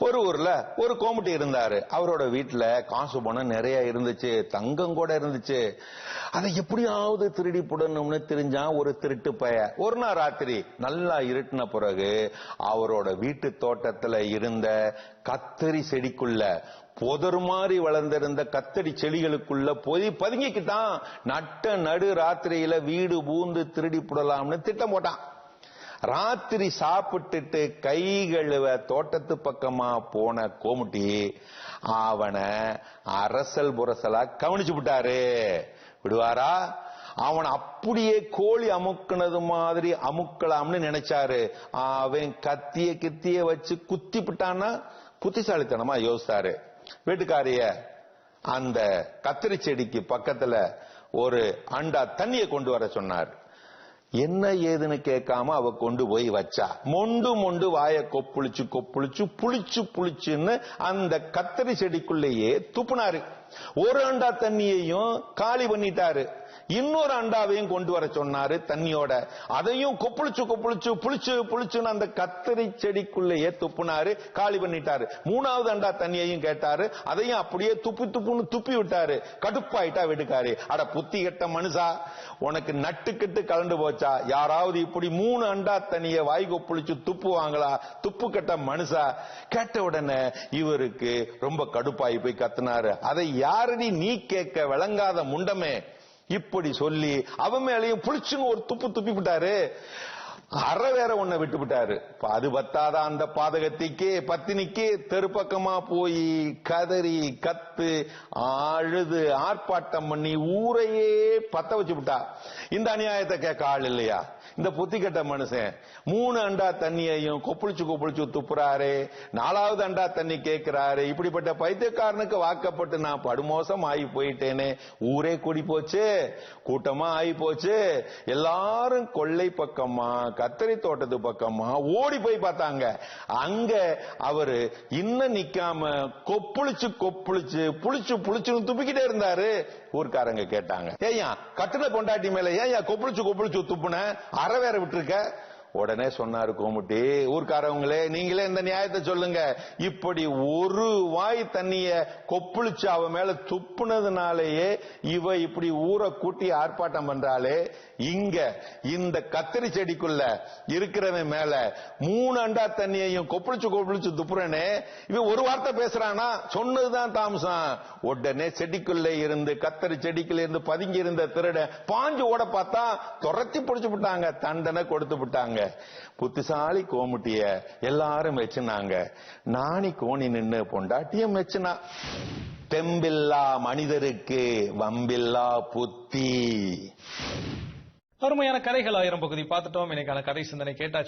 ஒரு ஊர்ல ஒரு கோமுட்டி இருந்தாரு. அவரோட வீட்டுல காசு பணம் நிறைய இருந்துச்சு தங்கம் கூட இருந்துச்சு. அதை எப்படியாவது திருடி புடணும்னு தெரிஞ்சான் ஒரு திருட்டு பய. ஒரு நாள் ராத்திரி நல்லா இருட்டின பிறகு அவரோட வீட்டு தோட்டத்துல இருந்த கத்தரி செடிக்குள்ள புதர் மாதிரி வளர்ந்திருந்த கத்தடி செடிகளுக்குள்ள போய் பதுங்கிக்கிட்டான். நட்ட நடு ராத்திரியில வீடு பூந்து திருடி புடலாம்னு திட்டம் போட்டான். ராத்திரி சாப்பிட்டுட்டு கை கழுவ தோட்டத்து பக்கமா போன கோமுட்டி அவனை அரசல் புரசலா கவனிச்சு விட்டாரு விடுவாரா? அவன் அப்படியே கோழி அமுக்குனது மாதிரி அமுக்கலாம்னு நினைச்சாரு. அவன் கத்திய கித்திய வச்சு குத்தி விட்டான்னா புத்திசாலித்தனமா யோசித்தாரு வீட்டுக்காரிய அந்த கத்திரி செடிக்கு பக்கத்துல ஒரு அண்டா தண்ணியை கொண்டு வர சொன்னார். என்ன ஏதுன்னு கேட்காம அவ கொண்டு போய் வச்சா. மொண்டு மொண்டு வாய கொப்புளிச்சு கொப்புளிச்சு புளிச்சு புளிச்சுன்னு அந்த கத்தரி செடிக்குள்ளேயே துப்புனாரு. ஒரு அண்டா தண்ணியையும் காலி பண்ணிட்டாரு. இன்னொரு அண்டாவையும் கொண்டு வர சொன்னாரு தண்ணியோட. அதையும் கொப்புளிச்சு கொப்புளிச்சு புளிச்சு புளிச்சுன்னு அந்த கத்தரி செடிக்குள்ளேயே துப்புனாரு காலி பண்ணிட்டாரு. மூணாவது அண்டா தண்ணியையும் கேட்டாரு அதையும் அப்படியே துப்பி துப்புன்னு துப்பி விட்டாரு. கடுப்பாயிட்டா வீட்டுக்காரு அட புத்தி கெட்ட மனுஷா உனக்கு நட்டுக்கிட்டு கலண்டு போச்சா? யாராவது இப்படி மூணு அண்டா தண்ணிய வாய் கொப்புளிச்சு துப்புவாங்களா? துப்பு கெட்ட மனுஷா? கேட்ட உடனே இவருக்கு ரொம்ப கடுப்பாயி போய் கத்துனாரு. அதை யாரடி நீ கேட்க விளங்காத முண்டமே? இப்படி சொல்லி அவன் மேலையும் புளிச்சுன்னு ஒரு துப்பு துப்பி விட்டாரு அற வேற ஒன்ன விட்டு விட்டாரு அது பத்தாத அந்த பாதகத்திக்கு பத்தினிக்கு தெருப்பக்கமா போய் கதறி கத்து அழுது ஆர்ப்பாட்டம் பண்ணி ஊரையே பத்த வச்சு விட்டா இந்த அநியாயத்தை கேட்க ஆள் இல்லையா? இந்த புத்தி மனுஷன் மூணு அண்டா தண்ணியையும் கொப்பளிச்சு கொப்பளிச்சு துப்புறாரு. நாலாவது அண்டா தண்ணி கேட்கிறாரு. இப்படிப்பட்ட பைத்தியக்காரனுக்கு வாக்கப்பட்டு நான் படுமோசம் ஆகி போயிட்டேனே. ஊரே கூடி போச்சு. கூட்டமா ஆகி போச்சு. எல்லாரும் கொள்ளை பக்கமா கத்தரி தோட்டத்து பக்கமா ஓடி போய் பார்த்தாங்க. அங்க அவரு இன்னும் நிக்காம கொப்புளிச்சு கொப்புளிச்சு புளிச்சு புளிச்சுன்னு துப்பிக்கிட்டே இருந்தாரு. ஊர்க்காரங்க கேட்டாங்க ஏயா கட்டின பொண்டாட்டி மேல ஏன் கொப்புளிச்சு கொப்புளிச்சு துப்புன? அற வேற விட்டுருக்க. உடனே சொன்னாரு கோமுட்டி ஊர்க்காரவங்களே நீங்களே இந்த நியாயத்தை சொல்லுங்க. இப்படி ஒரு வாய் தண்ணிய கொப்புளிச்சு அவ மேல துப்புனதுனாலேயே இவ இப்படி ஊரை கூட்டி ஆர்ப்பாட்டம் பண்றாளே. இங்க இந்த கத்திரி செடிக்குள்ள இருக்கிறவன் மேல மூணு அண்டா தண்ணியையும் கொப்புளிச்சு கொப்புளிச்சு துப்புறனே. இவன் ஒரு வார்த்தை பேசுறானா? சொன்னதுதான் தாமசம். உடனே செடிக்குள்ள இருந்து கத்தரி செடிக்குள்ள இருந்து பதுங்கி இருந்த திருட பாஞ்சு ஓட பார்த்தா துரத்தி பிடிச்சு விட்டாங்க. தண்டனை கொடுத்து விட்டாங்க. புத்திசாலி கோமுட்டிய எல்லாரும் வச்சுனாங்க. நாணி கோணி நின்னு பொண்டாட்டியும் வச்சுனா. தெம்பில்லா மனிதருக்கு வம்பில்லா புத்தி. அருமையான கதைகள் ஆயிரம் பகுதி. பார்த்துட்டோம். இன்னைக்கான கதை சிந்தனை கேட்டாச்சு.